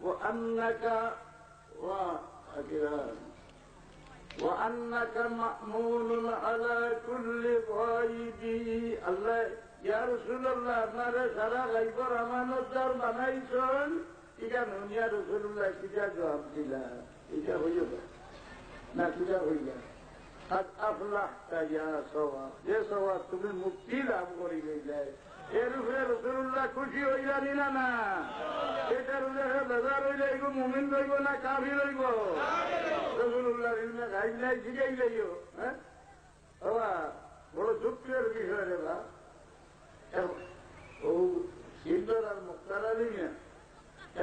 وأنك و... وأنك مأمون على كل غائب الله يا رسول الله আপনারা সারা গাইবর আমানতদার বানাইছেন এটা নুনিয়া রসুল্লাহ কিটা জবাব দিলা এটা হইল না কিটা হইল আজ আফলাহ ইয়া সওয়া যে সওয়া তুমি মুক্তি লাভ করি গেলে এর উপরে রসুল্লাহ খুশি হইলানি না না এটার উপরে বেজার হইলে এগো মুমিন রইব না কাভি রইব? রসুল্লাহ গাইড নাই শিখাই যাইও হ্যাঁ? বড় দুঃখের বিষয় রে বা। ও সিন্দর আর মুক্তার আলী না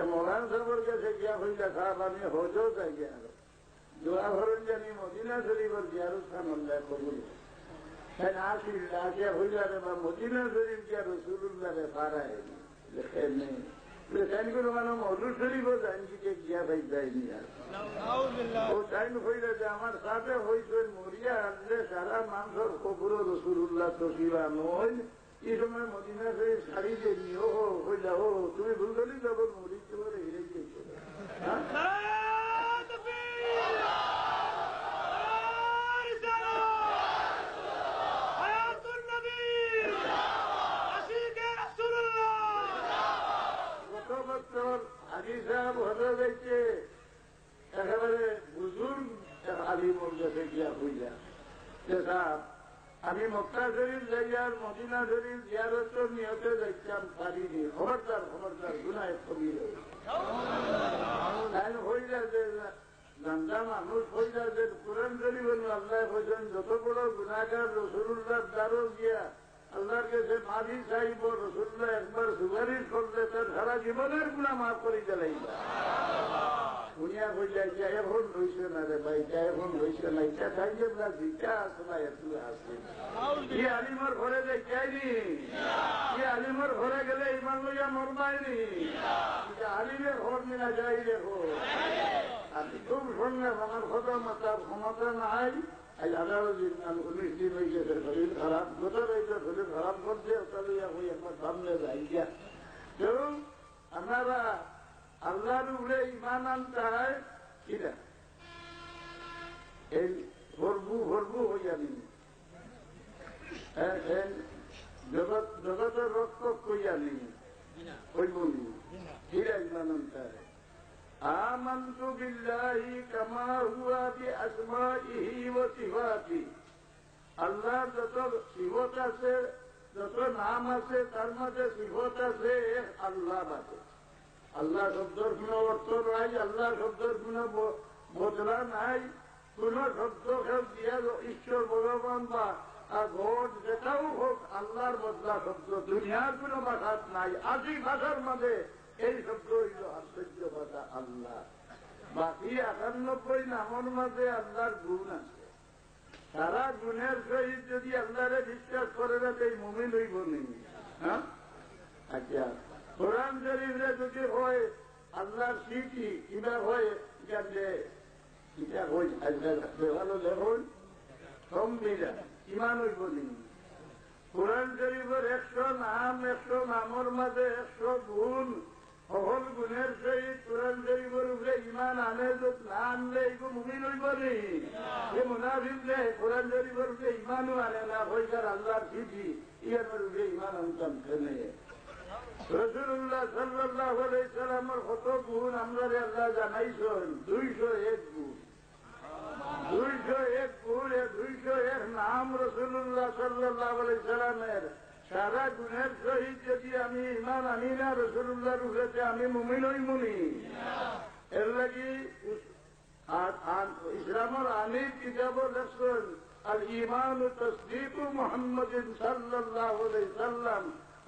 মৌলান সাহেবের কাছে গিয়া হইলা সাহেব আমি হজও যাই গিয়া। দোয়া ভরণ জানি মদিনা শরীফের জিয়ারত খান আল্লাহ কবুল। আসিয়া হইলা রে বা মদিনা শরীফ গিয়া রসুল্লাহ রে পারায় লেখে নেই টাইম করে মানে মধুর শরীফও জানছি যে গিয়া ভাই যায়নি আর। ও টাইম হইলে যে আমার সাথে হইছে মরিয়া আনলে সারা মাংসর কপুর রসুল্লাহ তসিবা নয়। এই সময় মদিনা শরীফ শাড়ি যে নিও হইলা ও তুমি ভুল করলি যখন মরিতে আলিমর কাছে গিয়া হইলা যে সাহেব, আমি মক্কা শরীফ যাইয়ার মদিনা শরীফ জিয়ারত নিয়তে দেখতাম পারিনি। খবরদার খবরদার গুনায় কবি তাই হইলা যে জানতা মানুষ হইলা যে কোরআন শরীফ আল্লাহ কইছেন যত বড় গুণাগার রসুল্লাহ দ্বারও গিয়া আল্লাহর কাছে মাঝি চাইব রসুল্লাহ একবার সুপারিশ করলে তার সারা জীবনের গুণা মাফ করে দিলাই শুনিয়া কইলা যে এখন রইছে না রে ভাই এটা এখন রইছে না এটা খাইছে না জিটা আছে না এত আছে। কি আলিমর ঘরে যে যাইনি কি আলিমর ঘরে গেলে ইমান লইয়া মরমায়নি আলিমের ঘর মিনা যাই দেখো আর খুব শুনলাম, আমার কথা মাতার ক্ষমতা নাই। আজ আঠারো দিন উনিশ দিন হয়ে গেছে শরীর খারাপ, গোটা রয়েছে শরীর খারাপ করছে ওটা লইয়া হই একবার সামনে যাই গিয়া আপনারা আল্লাহর উপরে ইমান আনতে হয় কিনা এই ভরবু ভরবু হইয়া নিন জগৎ জগতের রক্ত কইয়া নিন হইব নি কিরা ইমান আনতে হয় آمنت بالله كما هو بأسمائه وصفاته আল্লাহর যত শিবত আছে যত নাম আছে তার মধ্যে শিবত আছে আল্লাহ আছে আল্লাহ শব্দর কোন অর্থ নাই আল্লাহ শব্দর কোন বদলা নাই। কোন শব্দ খেল দিয়া ঈশ্বর ভগবান বা গড যেটাও হোক, আল্লাহর বদলা শব্দ দুনিয়ার কোন ভাষাত নাই। আদি ভাষার মধ্যে এই শব্দ হইল আশ্চর্য কথা আল্লাহ। বাকি একানব্বই নামর মাঝে আল্লাহর গুণ আছে। সারা গুণের সহিত যদি আল্লাহরে বিশ্বাস করে না এই মুমিন হইব নেই হ্যাঁ? আচ্ছা। কোরআন শরীফে যদি হয়, আল্লাহর স্মৃতি কিবা হয় জানলে কিটা হই ভালো হইব কোরআন শরীফের একশো নাম, একশো নামর মাঝে একশো গুণ, সকল গুণের সহিত কোরআন শরীফের উপরে ইমান আনে, যত না আনলে এইগো মুমিন হইব নি এ মুনাফিকলে কোরআন শরীফের উপরে ইমানও আনে না হইকার আল্লাহর চিঠি ইয়ানোর উপরে ইমান আনতাম কেনে রসুল্লাহ সাল্লাহ সাল্লামের কত আমাদের আল্লাহ জানাইছেন, দুইশো এক গুণ দুইশো এক গুণ দুইশো এক নাম রসুল্লাহ সাল্লাহ সালামের সারা গুণের সহিত যদি আমি ইমান আনি না রসুল্লাহ রুখেছে আমি মুমিন ওই মুনি এর লাগি ইসলামর আমি কিতাব লেখছেন আর ইমান তসদিক মোহাম্মদ সাল্লাহ সাল্লাম।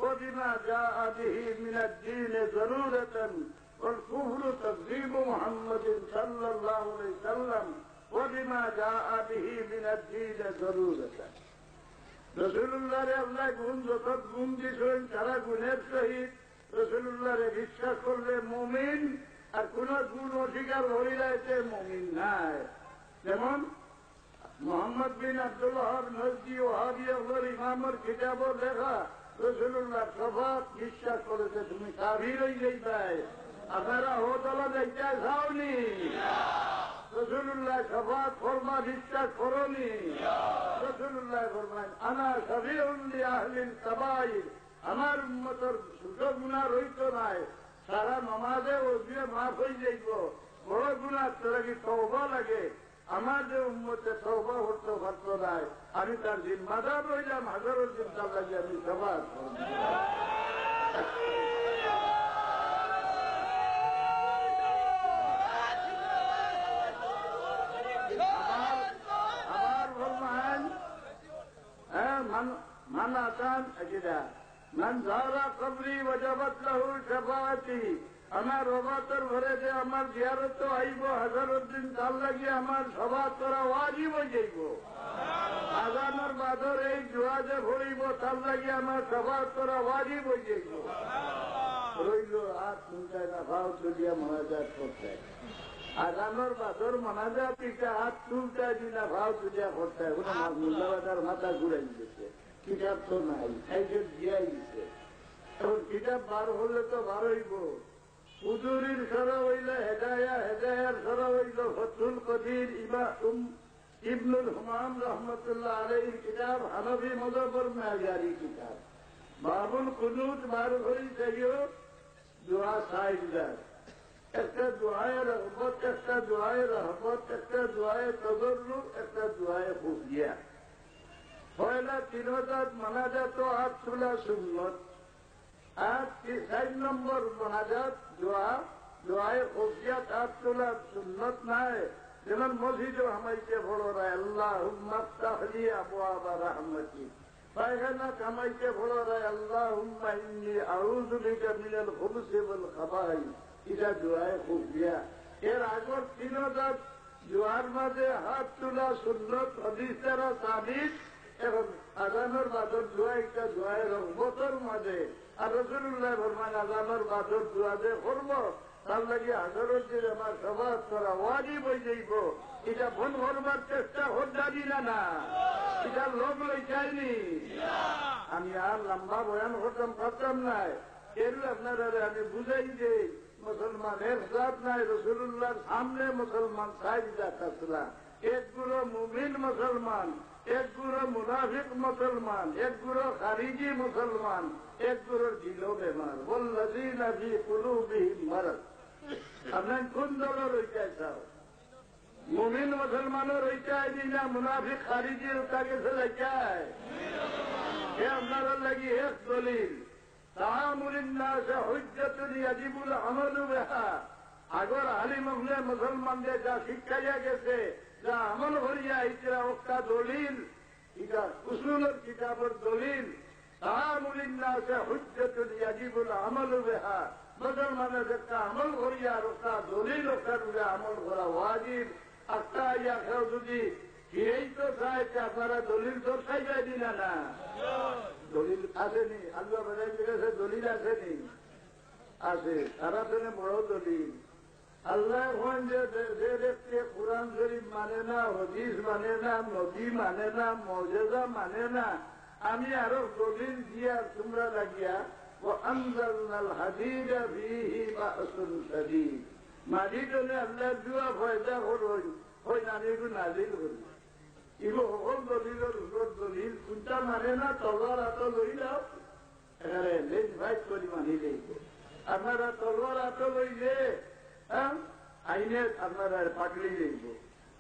ওদিনা যা আদিহি মিনাদ্দিন জরুরতন والكفر تكذيب محمد صلى الله عليه وسلم وبما جاء به من الدين ضرورة রসুল্লাহরে আল্লাহ গুণ যত গুণ দিয়েছেন তারা গুণের সহিত রসুল্লাহরে বিশ্বাস করলে মমিন আর কোন গুণ অধিকার হইলাইতে মমিন নাই যেমন মোহাম্মদ বিন আব্দুল্লাহ নজদি ওহাবিয়র ইমামর কিতাব লেখা রসুল্লাহ সফাত বিশ্বাস করেছে তুমি কাভির হয়ে যাইবাই আপনারা হোতলা যাইতে যাওনি। রসুল্লাহ সফাত ফরমা বিশ্বাস করনি। রসুল্লাহ ফরমান, আনা সবিউল্লি আহলিন সবাই আমার উন্মতর ছোট গুণা রইত নাই। সারা নমাজে ও দিয়ে মাফ হয়ে যাইব। বড় গুণা তোরা কি তৌবা লাগে? আমার যে উন্মতে তৌবা হতে পারত নাই, আমি তার জিম্মাদার রইলাম হাজারো চিন্তা লাগে আমি সবার হ্যাঁ মান আসান একিদা মান জারা কবরি ওয়াজাবাত লাহু শাফাআতি। আমার রবাতর ঘরে যে আমার জিয়ারত আইব হাজারুদ্দিন তার লাগি আমার সভা করা ওয়াজিব যাইব। আজানোর বাদর এই জোয়া যে ভরিব তার লাগি আমার সভা করা ওয়াজিব যাইব। রইল মনাজাত করতে। আগানোর বাদর মনাজাত পিঠা, হাত তুলতে দিনা ভাও তুলিয়া করতে মুল্লাবাদার মাথা ঘুরাই দিচ্ছে কিতাব তো নাই যে দিয়াই দিচ্ছে এখন কিতাব বার হলে তো বার হইব। হুজুরির সরা হইলে হেদায়া, হেদায়ার সরা হইল ফতুল কদির ইবা উম ইবনুল হুমাম রহমতুল্লাহ আলাইহির কিতাব, হানফি মজবর মেয়াজারি কিতাব। বাবুল কুনুত বার হই যাইও দোয়া দেয়। একটা দোয়ায় রহমত, একটা দোয়ায় রহমত, একটা দোয়ায় তজরু একটা দোয়ায় খুফিয়া পয়লা তিন হাজার মানাজাত আট তোলা সুন্নত। আর চার নম্বর মানাজাত দোয়া, দোয়ায় খুফিয়াত আট তোলা সুন্নত নাই। যেমন মসজিদও হামাইতে বড় রায় আল্লাহ হুম্মাফতাহলি আবু আবা রহমতি। পায়খানা কামাইতে বড় রায় আল্লাহ হুম্মা মিনাল খুবুসি ওয়াল খাবাইস। এটা দোয়ায় খুফিয়া এর তিন হাজার জোয়ার মাঝে হাত তোলা সুন্নত হদিসেরা সাবিত এবং আজানোর বাদর দোয়া একটা দোয়ায় রহমতর মাঝে। আর রসুল্লাহ ফরমান আজানোর বাদর দোয়া যে করব, তার লাগে হাজারের দিন আমার সবাস করা ওয়াজিব হয়ে যাইব। এটা ফোন করবার চেষ্টা হদ্দারি না না। এটা লোক লই যায়নি আমি আর লম্বা বয়ান করতাম, পারতাম নাই। এর আপনারা আমি বুঝাই যে মুসলমানের জাত নাই রসুল্লাহর সামনে মুসলমান সাইজ যাচ্ছিল এক মুমিন মুসলমান এক মুনাফিক মুসলমান এক খারিজি মুসলমান এক গুরুর বেমার। বল্লাজি নাভি কুলু বিহীন মারত আপনার কোন দলের রইতে চাও? মুমিন মুসলমানও রইতে না মুনাফিক খারিজির তাকে চলে যায় এ আপনার লাগি এক দলিল। তাহামুল الناس حجة يجب العمل بها আগর আলিম হলে মুসলমানদের যা শিক্ষাইয়া গেছে যা আমল করিয়া এটা একটা দলিল এটা উসুলের কিতাবের দলিল তাহামুল الناس حجة يجب العمل بها মুসলমানের একটা আমল করিয়া আর একটা দলিল একটা আমল করা ওয়াজিব একটা ইয়া কেউ যদি ফিরেই তো চায় আপনারা দলিল দর্শাই যায় দিনা না দলিল আসেনি, আল্লাহ বাজার কাছে দলিল আসেনি। আছে, তারা তো বড় দলিল। আল্লাহ যে ব্যক্তি কোরআন শরীফ মানে না, হদিস মানে না নদী মানে না, মর্যাদা মানে না, আমি আরও দলিল দিয়া তোমরা লাগিয়া, ও আন্দাল হাদিরা বিহি বাসুন শদীদ মাঝি জনে আল্লাহ দুয়া ফয়দা করুন ওই নারীগুলো নাজিল করি ইগো সকল দলিলের উপর দলিল কোনটা মানে না তলোয়ার হাত লই যাও এখানে লেজ ভাইট করি মানি লইব আপনারা তলোয়ার হাত লইলে আইনে আপনারা পাকলি লইব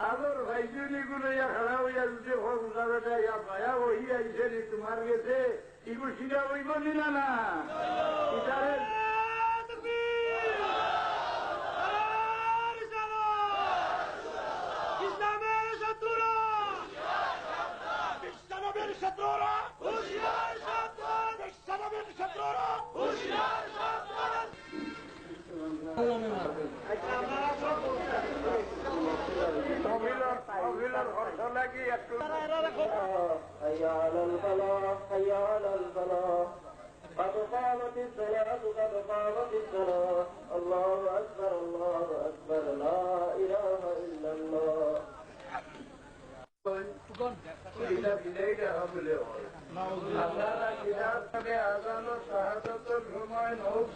আগর ভাইজুনি গুলো ইয়া খাড়া হইয়া যদি হোক উদারটা ইয়া মায়া ওই আইসে তোমার গেছে ইগু সিধা হইব নি না الصلاة قد قامت الصلاة قد قامت الصلاة الله أكبر الله أكبر لا إله إلا الله আল্লাহ আজানো সাহায্য সময় হোক